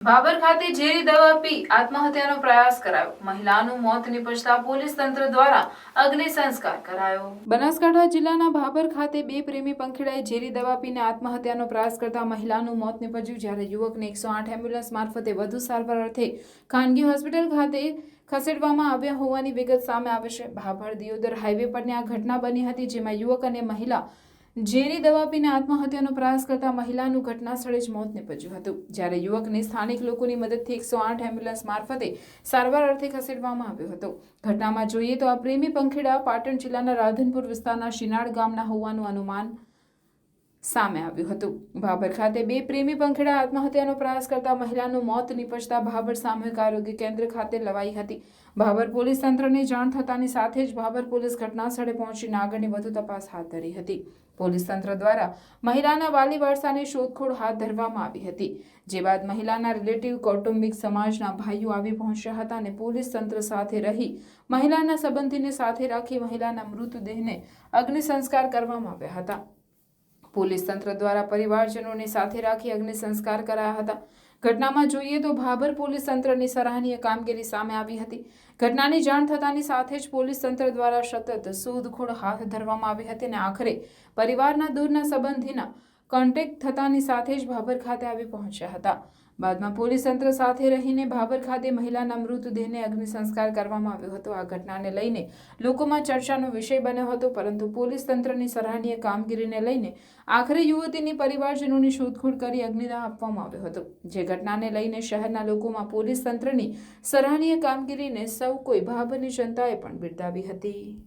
ભાભર ખાતે ઝેરી દવા પી આત્મહત્યાનો પ્રયાસ કરાયો. મહિલાનું મોત નિપજતા પોલીસ તંત્ર દ્વારા અગ્નિ સંસ્કાર કરાયો. બનાસકાંઠા જિલ્લાના ભાબર ખાતે બે પ્રેમી પંખીડાએ ઝેરી દવા પીને આત્મહત્યાનો પ્રયાસ કરતા મહિલાનું મોત નિપજ્યું જ્યારે યુવકને એકસો આઠ એમ્બ્યુલન્સ મારફતે વધુ સારવાર અર્થે ખાનગી હોસ્પિટલ ખાતે ખસેડવામાં આવ્યા હોવાની વિગત સામે આવે છે. ભાભર દિયોદર હાઈવે પરની આ ઘટના બની હતી જેમાં યુવક અને મહિલા ઝેરી દવા પીને આત્મહત્યાનો પ્રયાસ કરતા મહિલાનું ઘટના સ્થળે જ મોત નીપજ્યું હતું. જ્યારે યુવકને સ્થાનિક લોકોની મદદથી એકસો આઠ એમ્બ્યુલન્સ મારફતે સારવાર અર્થે ખસેડવામાં આવ્યો હતો. ઘટનામાં જોઈએ તો આ પ્રેમી પંખેડા પાટણ જિલ્લાના રાધનપુર વિસ્તારના શિનાળ ગામના હોવાનું અનુમાન સામે આવ્યું હતું. ભાભર ખાતે બે પ્રેમી પંખેડા આત્મહત્યાનો પ્રયાસ કરતા મહિલાનું મોત નીપજતા ભાભર સામૂહિક આરોગ્ય કેન્દ્ર ખાતે લવાઈ હતી. ભાભર પોલીસ તંત્રને જાણ થતાની સાથે જ ભાભર પોલીસ ઘટના સ્થળે પહોંચીને આગળની વધુ તપાસ હાથ ધરી હતી. પોલીસ તંત્ર દ્વારા મહિલાના વાલી વારસાની શોધખોળ હાથ ધરવામાં આવી હતી. જે બાદ મહિલાના રિલેટિવ કૌટુંબિક સમાજના ભાઈઓ આવી પહોંચ્યા હતા અને પોલીસ તંત્ર સાથે રહી મહિલાના સંબંધીને સાથે રાખી મહિલાના મૃતદેહને અગ્નિ સંસ્કાર કરવામાં આવ્યા હતા. પોલીસ તંત્ર દ્વારા પરિવારજનોને સાથે રાખી અગ્નિ સંસ્કાર કરાયા હતા. ઘટનામાં જોઈએ તો ભાભર પોલીસ તંત્રની સરાહનીય કામગીરી સામે આવી હતી. ઘટનાની જાણ થતાની સાથે જ પોલીસ તંત્ર દ્વારા સતત શોધખોળ હાથ ધરવામાં આવી હતી અને આખરે પરિવારના દૂરના સંબંધીના કોન્ટેક્ટ થતાની સાથે જ ભાભર ખાતે આવી પહોંચ્યા હતા. બાદમાં પોલીસ તંત્ર સાથે રહીને ભાભર ખાતે મહિલાના મૃતદેહને અગ્નિ સંસ્કાર કરવામાં આવ્યો હતો. આ ઘટનાને લઈને લોકોમાં ચર્ચાનો વિષય બન્યો હતો, પરંતુ પોલીસ તંત્રની સરાહનીય કામગીરીને લઈને આખરે યુવતીની પરિવારજનોની શોધખોળ કરી અગ્નિદાહ આપવામાં આવ્યો હતો. જે ઘટનાને લઈને શહેરના લોકોમાં પોલીસ તંત્રની સરાહનીય કામગીરીને સૌ કોઈ ભાભરની જનતાએ પણ બિરદાવી હતી.